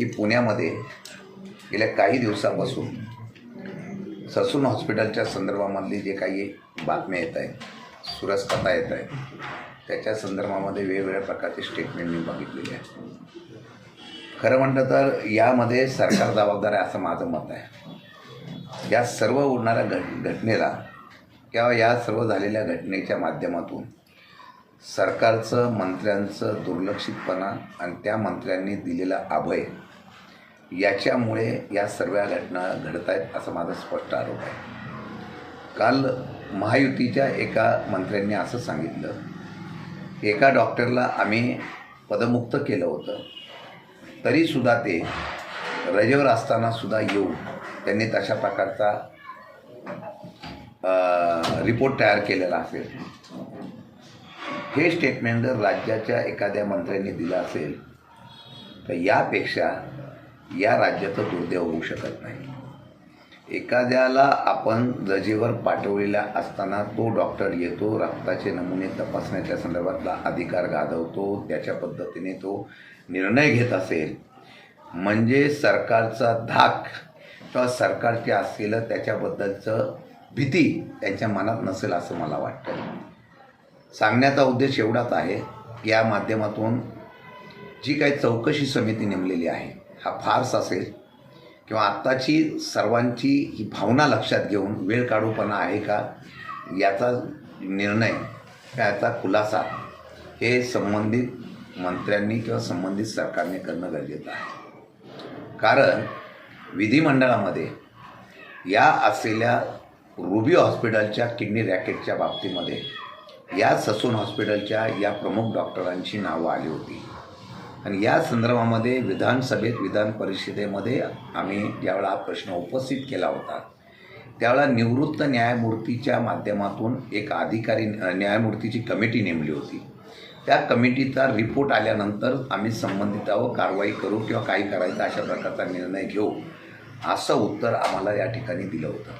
की पुण्यामध्ये गेल्या काही दिवसापासून ससून हॉस्पिटलच्या संदर्भामधली जे काही बातम्या येत आहेत सुरस कथा येत आहेत त्याच्या संदर्भामध्ये वेगवेगळ्या प्रकारचे स्टेटमेंट मी बघितलेले आहे खरं म्हटलं तर यामध्ये सरकार जबाबदार आहे असं माझं मत आहे. या सर्व उडणाऱ्या घट घटनेला किंवा या सर्व झालेल्या घटनेच्या माध्यमातून सरकारचं मंत्र्यांचं दुर्लक्षितपणा आणि त्या मंत्र्यांनी दिलेला अभय याच्यामुळे या सर्व घटना घडत आहेत असं माझा स्पष्ट आरोप आहे. काल महायुतीच्या एका मंत्र्यांनी असं सांगितलं एका डॉक्टरला आम्ही पदमुक्त केलं होतं तरीसुद्धा ते रजेवर असतानासुद्धा येऊन त्यांनी तशा प्रकारचा रिपोर्ट तयार केलेला असेल. हे स्टेटमेंट जर राज्याच्या एखाद्या मंत्र्यांनी दिलं असेल तर यापेक्षा या राज्याचं दुर्दैव होऊ शकत नाही. एखाद्याला आपण रजेवर पाठवलेला असताना तो डॉक्टर येतो रक्ताचे नमुने तपासण्याच्या संदर्भातला अधिकार गाजवतो त्याच्या पद्धतीने तो निर्णय घेत असेल. म्हणजे सरकारचा धाक किंवा सरकारचे असलेलं त्याच्याबद्दलचं भीती त्यांच्या मनात नसेल असं मला वाटतं. सांगण्याचा उद्देश एवढाच आहे की या माध्यमातून जी काही चौकशी समिती नेमलेली आहे हा फार्स असेल किंवा आत्ताची सर्वांची ही भावना लक्षात घेऊन वेळ काढूपणा आहे का याचा निर्णय याचा खुलासा हे संबंधित मंत्र्यांनी किंवा संबंधित सरकारने करणं गरजेचं आहे. कारण विधिमंडळामध्ये या असलेल्या रुबी हॉस्पिटलच्या किडनी रॅकेटच्या बाबतीमध्ये या ससून हॉस्पिटलच्या या प्रमुख डॉक्टरांची नावं आली होती. आणि या संदर्भामध्ये विधानसभेत विधान परिषदेमध्ये आम्ही ज्यावेळा हा प्रश्न उपस्थित केला होता त्यावेळा निवृत्त न्यायमूर्तीच्या माध्यमातून एक अधिकारी न्यायमूर्तीची कमिटी नेमली होती. त्या कमिटीचा रिपोर्ट आल्यानंतर आम्ही संबंधितावर कारवाई करू किंवा काही करायचं अशा प्रकारचा निर्णय घेऊ असं उत्तर आम्हाला या ठिकाणी दिलं होतं.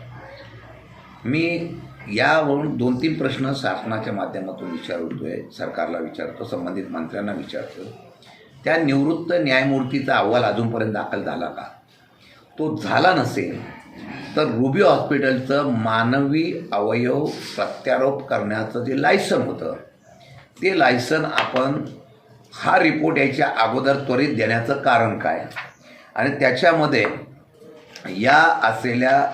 मी यावरून दोन तीन प्रश्न शासनाच्या माध्यमातून विचारतोय सरकारला विचारतो संबंधित मंत्र्यांना विचारतो त्या निवृत्त न्यायमूर्तीचा अहवाल अजूनपर्यंत दाखल झाला का? तो झाला नसेल तर रुबी हॉस्पिटलचं मानवी अवयव प्रत्यारोप करण्याचं जे लायसन होतं ते लायसन आपण हा रिपोर्ट यायच्या अगोदर त्वरित देण्याचं कारण काय? आणि त्याच्यामध्ये या असलेल्या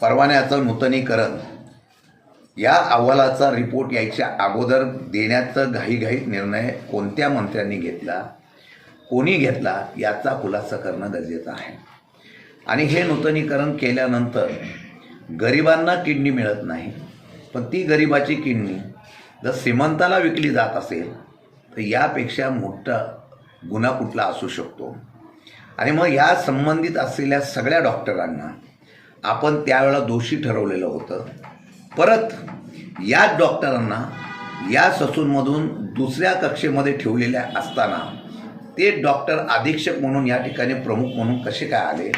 परवान्याचं नूतनीकरण या अहवालाचा रिपोर्ट यायच्या अगोदर देण्याचं घाईघाईत निर्णय कोणत्या मंत्र्यांनी घेतला? कोणी घेतला याचा खुलासा करणं गरजेचं आहे. आणि हे नूतनीकरण केल्यानंतर गरिबांना किडनी मिळत नाही. पण ती गरिबाची किडनी जर श्रीमंताला विकली जात असेल तर यापेक्षा मोठा गुन्हा कुठला असू शकतो? आणि मग या संबंधित असलेल्या सगळ्या डॉक्टरांना आपण त्यावेळेला दोषी ठरवलेलं होतं. परत याच डॉक्टरांना या ससूनमधून दुसऱ्या कक्षेमध्ये ठेवलेल्या असताना ते डॉक्टर अधीक्षक म्हणून या ठिकाणी प्रमुख म्हणून कसे काय आले?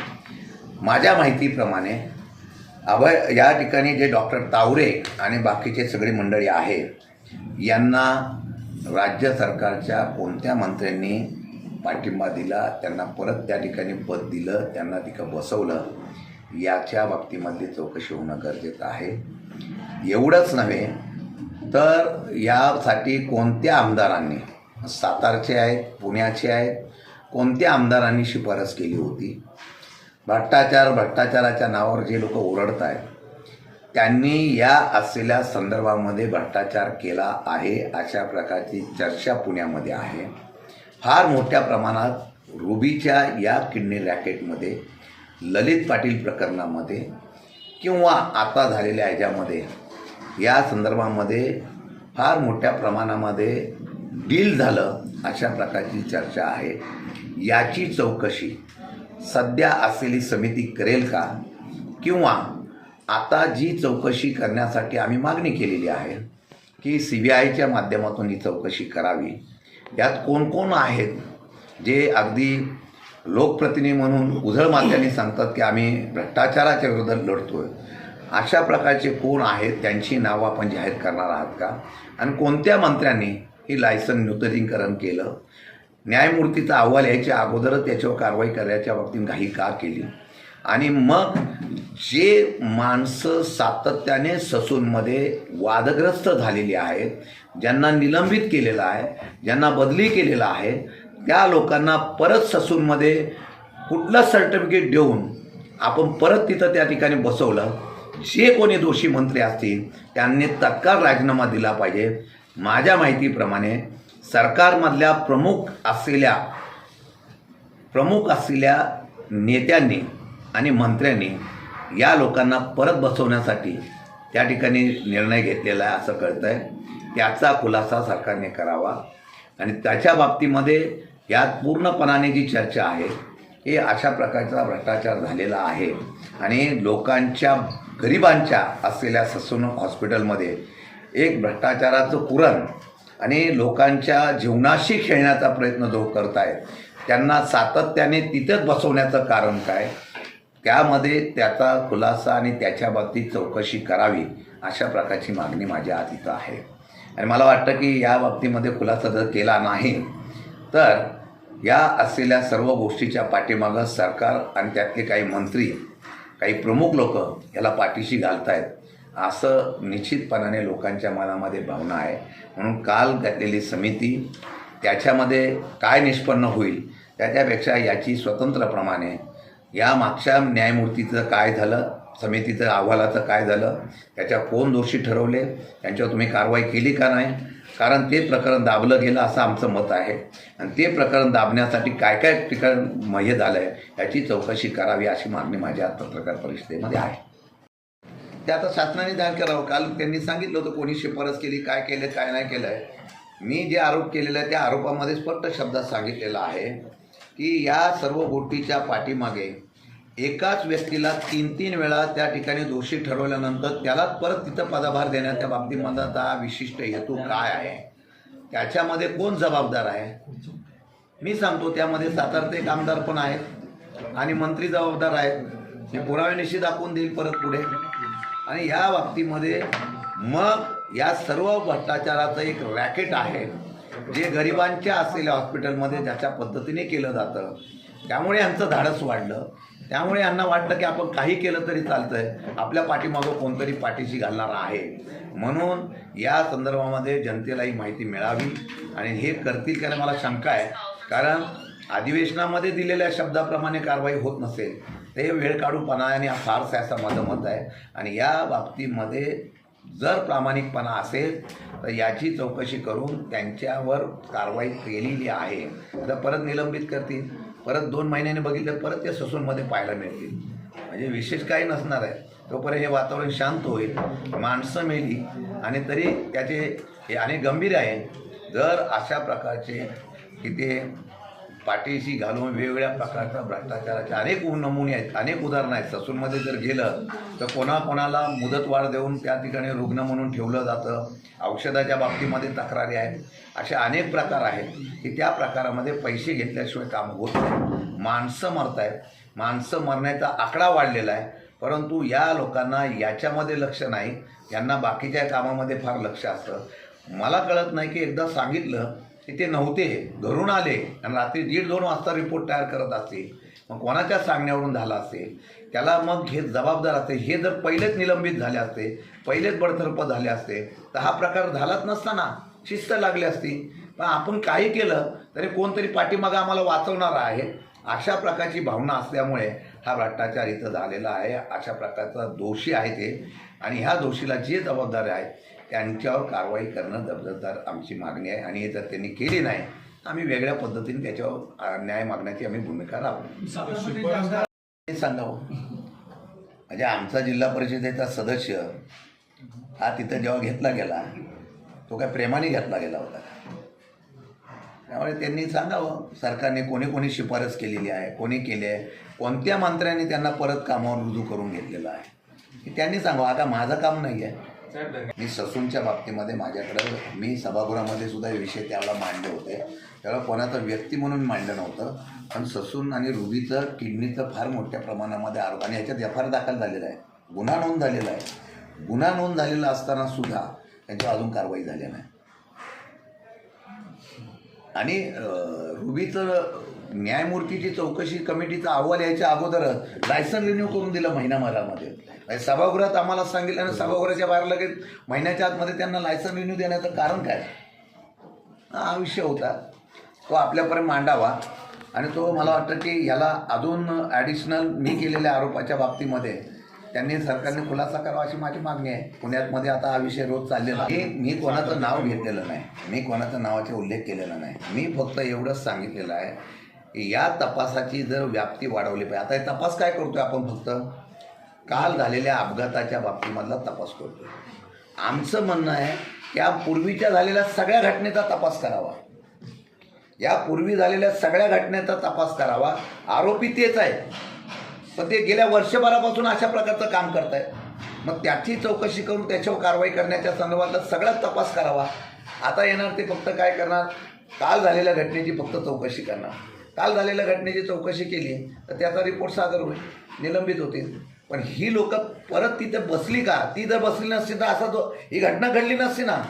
माझ्या माहितीप्रमाणे अभय या ठिकाणी जे डॉक्टर तावरे आणि बाकीचे सगळी मंडळी आहे यांना राज्य सरकारच्या कोणत्या मंत्र्यांनी पाठिंबा दिला त्यांना परत त्या ठिकाणी पद दिलं त्यांना तिकं बसवलं याच्या बाबतीमध्ये चौकशी होणं गरजेचं आहे. एवढंच नव्हे तर यासाठी कोणत्या आमदारांनी सातारचे आहेत पुण्याचे आहेत. कोणत्या आमदारांनी शिफारस केली होती? भ्रष्टाचार भ्रष्टाचाराच्या नावावर जे लोक ओरडत आहेत त्यांनी या असलेल्या संदर्भामध्ये भ्रष्टाचार केला आहे अशा प्रकारची चर्चा पुण्यामध्ये आहे. फार मोठ्या प्रमाणात रुबीच्या या किडनी रॅकेटमध्ये ललित पाटील प्रकरणामध्ये किंवा आता झालेल्या ह्याच्यामध्ये या संदर्भामध्ये फार मोठ्या प्रमाणामध्ये डील झालं अशा प्रकारची चर्चा आहे. याची चौकशी सध्या असलेली समिती करेल का? किंवा आता जी चौकशी करण्यासाठी आम्ही मागणी केलेली आहे की सी बी आयच्या माध्यमातून ही चौकशी करावी. यात कोण कोण आहेत जे अगदी लोकप्रतिनिधी म्हणून उझळ मात्यांनी सांगतात की आम्ही भ्रष्टाचाराच्या विरोधात आहे अशा प्रकारचे कोण आहेत त्यांची नावं आपण जाहीर करणार आहात का? आणि कोणत्या मंत्र्यांनी ही लायसन नूतनीकरण केलं. न्यायमूर्तीचा अहवाल यायच्या अगोदरच त्याच्यावर कारवाई करायच्या बाबतीत घाई का केली? आणि मग जे माणसं सातत्याने ससूनमध्ये वादग्रस्त झालेली आहेत ज्यांना निलंबित केलेलं आहे ज्यांना बदली केलेला आहे त्या लोकांना परत ससूनमध्ये कुठलं सर्टिफिकेट देऊन आपण परत तिथं त्या ठिकाणी बसवलं? जे कोणी दोषी मंत्री असतील त्यांनी तत्काळ राजीनामा दिला पाहिजे. माझ्या माहितीप्रमाणे सरकारमधल्या प्रमुख असलेल्या प्रमुख असलेल्या नेत्यांनी आणि मंत्र्यांनी या लोकांना परत बसवण्यासाठी त्या ठिकाणी निर्णय घेतलेला आहे असं कळतं आहे त्याचा खुलासा सरकारने करावा. आणि त्याच्या बाबतीमध्ये यात पूर्णपणाने जी चर्चा आहे हे अशा प्रकारचा भ्रष्टाचार झालेला आहे. आणि लोकांच्या गरिबांच्या असलेल्या ससून हॉस्पिटलमध्ये एक भ्रष्टाचाराचं पुरण आणि लोकांच्या जीवनाशी खेळण्याचा प्रयत्न जो आहेत त्यांना सातत्याने तिथंच बसवण्याचं कारण काय? त्यामध्ये त्याचा खुलासा आणि त्याच्या बाबतीत चौकशी करावी अशा प्रकारची मागणी माझ्या आज इथं आहे. आणि मला वाटतं की या बाबतीमध्ये खुलासा जर केला नाही तर या असलेल्या सर्व गोष्टीच्या पाठीमागं सरकार आणि त्यातले काही मंत्री काही प्रमुख लोक याला पाठीशी घालत आहेत असं निश्चितपणाने लोकांच्या मनामध्ये भावना आहे. म्हणून काल घातलेली समिती त्याच्यामध्ये काय निष्पन्न होईल त्याच्यापेक्षा याची स्वतंत्रप्रमाणे या मागच्या न्यायमूर्तीचं काय झालं समितीचं अहवालाचं काय झालं त्याच्या कोण दोषी ठरवले त्यांच्यावर तुम्ही कारवाई केली का नाही? कारण ते प्रकरण दाबलं गेलं असं आमचं मत आहे. आणि ते प्रकरण दाबण्यासाठी काय काय ठिकाण म- हे झालं आहे याची चौकशी करावी अशी मागणी माझ्या पत्रकार परिषदेमध्ये आहे. ते आता शासनाने जाहीर करावं. काल त्यांनी सांगितलं होतं कोणी शिफारस केली काय केलं काय नाही केलं आहे मी जे आरोप केलेला आहे त्या आरोपामध्ये स्पष्ट शब्दात सांगितलेलं आहे की या सर्व गोष्टीच्या पाठीमागे एकाच व्यक्तीला तीन तीन वेळा त्या ठिकाणी दोषी ठरवल्यानंतर त्यालाच परत तिथं पदाभार देण्याच्या बाबतीमधला विशिष्ट हेतू काय आहे? त्याच्यामध्ये कोण जबाबदार आहे? मी सांगतो त्यामध्ये सातारचे एक आमदार पण आहेत आणि मंत्री जबाबदार आहेत. हे पुराव्यानिशी दाखवून देईल परत पुढे. आणि या बाबतीमध्ये मग या सर्व भ्रष्टाचाराचं एक रॅकेट आहे जे गरिबांच्या असलेल्या हॉस्पिटलमध्ये ज्याच्या पद्धतीने केलं जातं. त्यामुळे यांचं धाडस वाढलं. त्यामुळे यांना वाटलं की आपण काही केलं तरी चालतं आहे आपल्या पाठीमागं कोणतरी पाठीशी घालणार आहे. म्हणून या संदर्भामध्ये जनतेला ही माहिती मिळावी आणि हे करतील का मला शंका आहे. कारण अधिवेशनामध्ये दिलेल्या शब्दाप्रमाणे कारवाई होत नसेल ते वेळ काढूपणा आणि फारसं असं माझं मत आहे. आणि या बाबतीमध्ये जर प्रामाणिकपणा असेल तर याची चौकशी करून त्यांच्यावर कारवाई केलेली आहे. तर परत निलंबित करतील. परत दोन महिन्याने बघितलं परत ते ससूनमध्ये पाहायला मिळतील. म्हणजे विशेष काही नसणार आहे. तोपर्यंत हे वातावरण शांत होईल माणसं मेली आणि तरी त्याचे हे आणि गंभीर आहे. जर अशा प्रकारचे की ते पाठीशी घालून वेगवेगळ्या प्रकारच्या भ्रष्टाचाराचे अनेक नमुने आहेत अनेक उदाहरणं आहेत. ससूनमध्ये जर गेलं तर कोणाकोणाला मुदतवाढ देऊन त्या ठिकाणी रुग्ण म्हणून ठेवलं जातं. औषधाच्या बाबतीमध्ये तक्रारी आहेत. असे अनेक प्रकार आहेत की त्या प्रकारामध्ये पैसे घेतल्याशिवाय काम होत नाही. माणसं मरत आहेत. माणसं मरण्याचा आकडा वाढलेला आहे. परंतु या लोकांना याच्यामध्ये लक्ष नाही. यांना बाकीच्या कामामध्ये फार लक्ष असतं. मला कळत नाही की एकदा सांगितलं तिथे नव्हते. घरून आले. आणि रात्री दीड दोन वाजता रिपोर्ट तयार करत असतील. मग कोणाच्या सांगण्यावरून झाला असेल? त्याला मग हे जबाबदार असते. हे जर पहिलेच निलंबित झाले असते पहिलेच बडतर्फ झाले असते तर हा प्रकार झालाच नसताना शिस्त लागली असती. पण आपण काही केलं तरी कोणतरी पाठीमागं आम्हाला वाचवणार आहे. अशा प्रकारची भावना असल्यामुळे हा भ्रष्टाचार इथं झालेला आहे. अशा प्रकारचा दोषी आहे ते. आणि ह्या दोषीला जे जबाबदार आहे त्यांच्यावर कारवाई करणं दर्जेदार आमची मागणी आहे. आणि जर त्यांनी केली नाही आम्ही वेगळ्या पद्धतीने त्याच्यावर न्याय मागण्याची आम्ही भूमिका राबवू. हे सांगावं हो. म्हणजे आमचा जिल्हा परिषदेचा सदस्य हा तिथं जेव्हा घेतला गेला तो काय प्रेमाने घेतला गेला होता त्यामुळे त्यांनी सांगावं हो, सरकारने कोणी कोणी शिफारस केलेली आहे कोणी केली आहे कोणत्या मंत्र्यांनी त्यांना परत कामावर रुजू करून घेतलेलं आहे? त्यांनी सांगावं हो. आता माझं काम नाही आहे. मी ससूनच्या बाबतीमध्ये माझ्याकडं मी सभागृहामध्ये सुद्धा हे विषय त्यावेळेला मांडले होते. त्यावेळेला कोणाचा व्यक्ती म्हणून मांडलं नव्हतं. पण ससून आणि रुबीचं किडनीचं फार मोठ्या प्रमाणामध्ये आरोप आणि ह्याच्यात एफ आर दाखल झालेला आहे. गुन्हा नोंद झालेला आहे. गुन्हा नोंद झालेला असताना सुद्धा त्यांच्यावर अजून कारवाई झाली नाही. आणि रुबीचं न्यायमूर्तीची चौकशी कमिटीचा अहवाल यायच्या अगोदरच लायसन रिन्यू करून दिलं महिनाभरामध्ये. म्हणजे सभागृहात आम्हाला सांगितलं आणि सभागृहाच्या बाहेर लगेच महिन्याच्या आतमध्ये त्यांना लायसन रिन्यू देण्याचं कारण काय? हा विषय होता. तो आपल्यापर्यंत मांडावा. आणि तो मला वाटतं की ह्याला अजून ॲडिशनल मी केलेल्या आरोपाच्या बाबतीमध्ये त्यांनी सरकारने खुलासा करावा अशी माझी मागणी आहे. पुण्यात मध्ये आता हा विषय रोज चाललेला आहे. मी मी कोणाचं नाव घेतलेलं नाही. मी कोणाचं नावाचा उल्लेख केलेला नाही. मी फक्त एवढंच सांगितलेलं आहे. या तपासाची जर व्याप्ती वाढवली पाहिजे. आता हे तपास काय करतो आहे आपण फक्त? काल झालेल्या अपघाताच्या बाबतीमधला तपास करतो आमचं म्हणणं आहे या पूर्वीच्या झालेल्या सगळ्या घटनेचा तपास करावा. या पूर्वी झालेल्या सगळ्या घटनेचा तपास करावा. आरोपी तेच आहे पण ते गेल्या वर्षभरापासून अशा प्रकारचं काम करत आहेत मग त्याची चौकशी करून त्याच्यावर कारवाई करण्याच्या संदर्भातला सगळा तपास करावा. आता येणार ते फक्त काय करणार? काल झालेल्या घटनेची फक्त चौकशी करणार. काल झालेल्या घटनेची चौकशी केली तर त्याचा रिपोर्ट सादर होईल निलंबित होतील. पण ही लोक परत तिथे बसली का? ती जर बसली नसती तर असा तो ही घटना घडली नसती ना.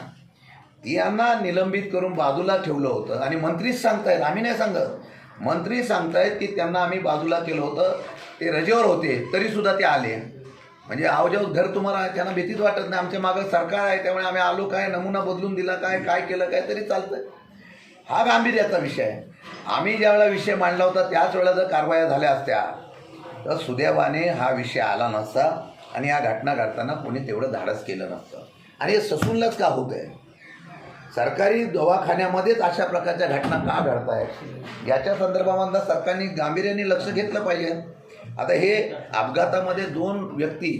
यांना निलंबित करून बाजूला ठेवलं होतं. आणि मंत्रीच सांगतायत आम्ही नाही सांगत. मंत्री सांगतायत की त्यांना आम्ही बाजूला केलं होतं. ते रजेवर होते तरीसुद्धा ते आले. म्हणजे आवजाव घर तुम्हाला त्यांना भीतीच वाटत नाही. आमच्या मागं सरकार आहे त्यामुळे आम्ही आलो काय? नमुना बदलून दिला काय? काय केलं काय? तरी चालतं हा गांभीर्याचा विषय आहे. आम्ही ज्यावेळेला विषय मांडला होता त्याच वेळेला जर कारवाया झाल्या असत्या तर सुदैवाने हा विषय आला नसता आणि या घटना घडताना कोणी तेवढं धाडस केलं नसतं. आणि हे ससूनलाच का होत आहे सरकारी दवाखान्यामध्येच अशा प्रकारच्या घटना का घडत आहेत याच्या संदर्भामधलं सरकारने गांभीर्याने लक्ष घेतलं पाहिजे. आता हे अपघातामध्ये दोन व्यक्ती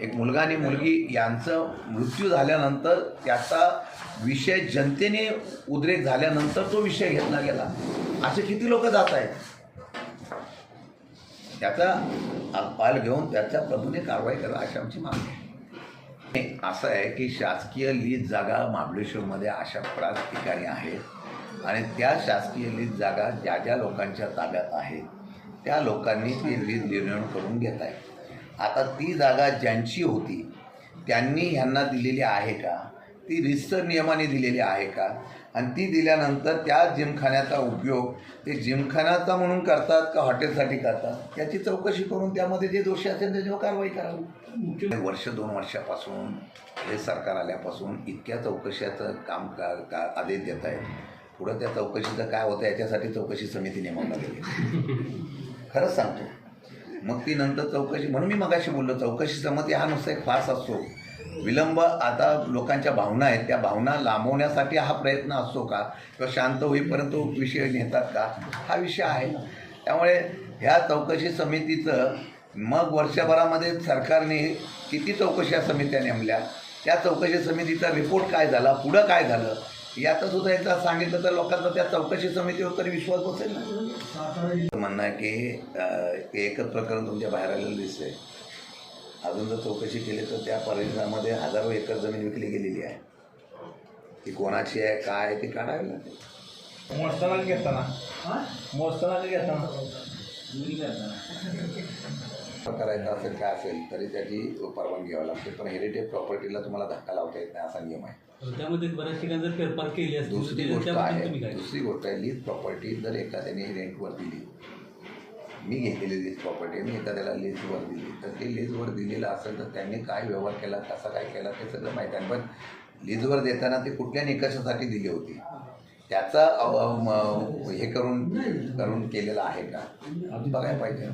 एक मुलगा आणि मुलगी यांचं मृत्यू झाल्यानंतर त्याचा विषय जनतेने उद्रेक झाल्यानंतर तो विषय घेतला गेला. असे किती लोक जात आहेत? त्याचा अहवाल घेऊन त्याच्या प्रभूने कारवाई करा अशी आमची मागणी आहे. असं आहे की शासकीय लीज जागा महाबळेश्वरमध्ये अशा बऱ्याच ठिकाणी आहेत. आणि त्या शासकीय लीज जागा ज्या ज्या लोकांच्या ताब्यात आहेत त्या लोकांनी ती लीज निर्णय करून घेत आहे आता ती जागा ज्यांची होती त्यांनी ह्यांना दिलेली आहे का? ती रिस्टर नियमाने दिलेली आहे का? आणि ती दिल्यानंतर त्या जिमखान्याचा उपयोग ते जिमखान्याचा म्हणून करतात का हॉटेलसाठी करतात? याची चौकशी करून त्यामध्ये जे दोषी असेल त्याच्यावर कारवाई करावी. वर्ष दोन वर्षापासून हे सरकार आल्यापासून इतक्या चौकशाचं काम का का आदेश देत आहे पुढं त्या चौकशीचं काय होतं याच्यासाठी चौकशी समिती नेमावं लागेल खरंच सांगतो. मग ती नंतर चौकशी म्हणून मी मगाशी बोललो चौकशी समिती हा नुसता एक फास असतो. विलंब आता लोकांच्या भावना आहेत त्या भावना लांबवण्यासाठी हा प्रयत्न असतो का? किंवा शांत होईपर्यंत विषय नेतात का? हा विषय आहे. त्यामुळे ह्या चौकशी समितीचं मग वर्षभरामध्ये सरकारने किती चौकशा समित्या नेमल्या? त्या चौकशी समितीचा रिपोर्ट काय झाला? पुढं काय झालं? याचं सुद्धा एकदा सांगितलं तर लोकांचा त्या चौकशी समितीवर तरी विश्वास बसेल ना. म्हणणं आहे की एकच प्रकरण तुमच्या बाहेर आलेलं दिसतंय. अजून जर चौकशी केली तर त्या परिसरामध्ये हजारो एकर जमीन विकली गेलेली आहे. ती कोणाची आहे काय आहे ती काढावी लागेल. मोजताना घेताना. मोजताना घेताना. करायचं असेल काय असेल तरी त्याची परवानगी घ्यावी लागते. पण हेरिटेज प्रॉपर्टीला तुम्हाला धक्का लावता येत नाही असा नियम आहे. त्यामध्ये बऱ्याच ठिकाणी जर फेरफार केली असती दुसरी गोष्ट आहे दुसरी गोष्ट आहे लीज प्रॉपर्टी जर एखाद्याने रेंटवर दिली मी घेतलेली लीज प्रॉपर्टी मी एखाद्याला लीजवर दिली तर ते लीजवर दिलेलं असेल तर त्यांनी काय व्यवहार केला कसा काय केला ते सगळं माहीत आहे. पण लीजवर देताना ते कुठल्या निकषासाठी दिली होती? त्याचा हे करून करून केलेलं आहे का? बघायला पाहिजे.